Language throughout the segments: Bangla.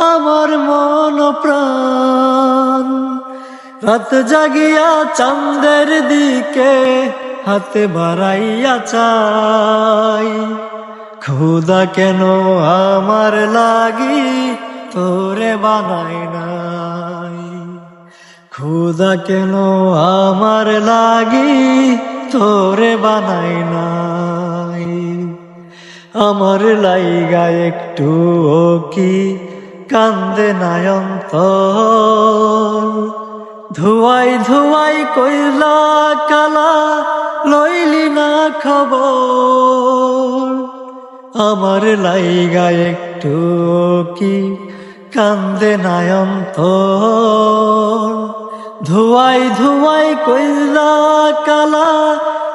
আমার মন প্রাণ। রাত জাগিয়া চাঁদের দিকে হাতে বাড়াইয়া চাই। খুদা কেন আমার লাগি, তোরে বানাই নাই। খুদা কেন আমার লাগি, তোরে বানাই নাই। আমার লাইগা একটু ও কি কান্দে নায়ন্ত ধুয়াই ধুয়াই কইলা কালা লইলি না খবর। আমার লাইগা একটু কি কান্দে নায়ন্ত ধুয়াই ধুয়াই কইলা কালা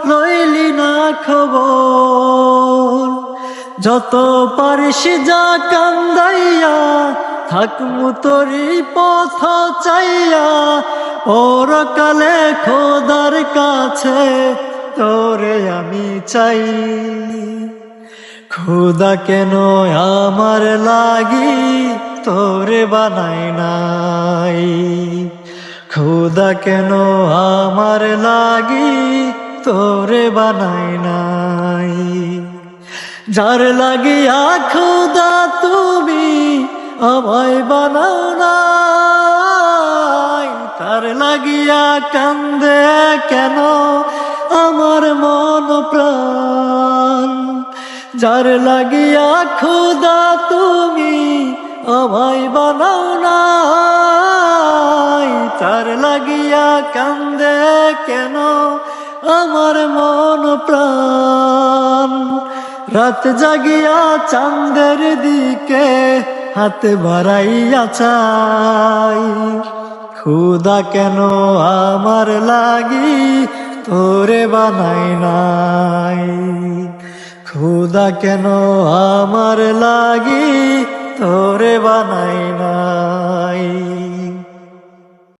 লইলি না খবর। যত পারিস যা কান্দাইয়া থাকমু তোরি পথ চাইয়া, পরকালে খোদার কাছে তোরে আমি চাই। খোদা কেন আমার লাগি তোরে বানাই নাই? খোদা কেন আমার লাগি তোরে বানাই নাই? যার লাগিয়া খোদা তুমি আমায় বানাও নাই তার লাগিয়া কান্দে কেন আমার মন প্রাণ? যার লাগিয়া খুদা তুমি আমায় বানাও নাই তার লাগিয়া কান্দে কেন আমার মন প্রাণ? রাত জাগিয়া চাঁদের দিকে হাত ভরাইয়া চাই। খুদা কেন আমার লাগি, তোরে বানাই নাই। খুদা কেন আমার লাগি, তোরে বানাই নাই।